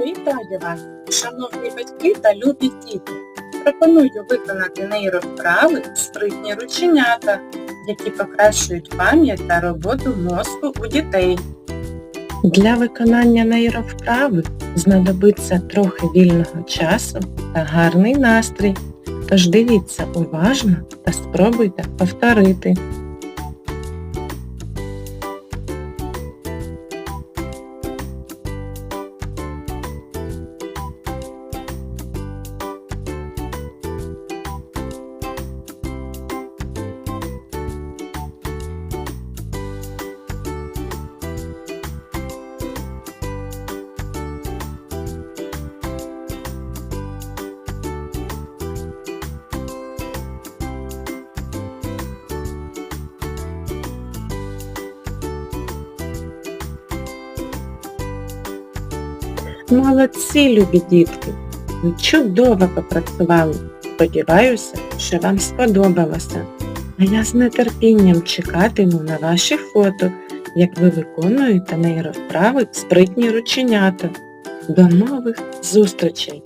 Вітаю вас, шановні батьки та любі діти. Пропоную виконати нейровправи спритні рученята, які покращують пам'ять та роботу мозку у дітей. Для виконання нейровправи знадобиться трохи вільного часу та гарний настрій. Тож дивіться уважно та спробуйте повторити. Молодці, любі дітки! Ви чудово попрацювали. Сподіваюся, що вам сподобалося. А я з нетерпінням чекатиму на ваші фото, як ви виконуєте нейровправи спритні рученята. До нових зустрічей!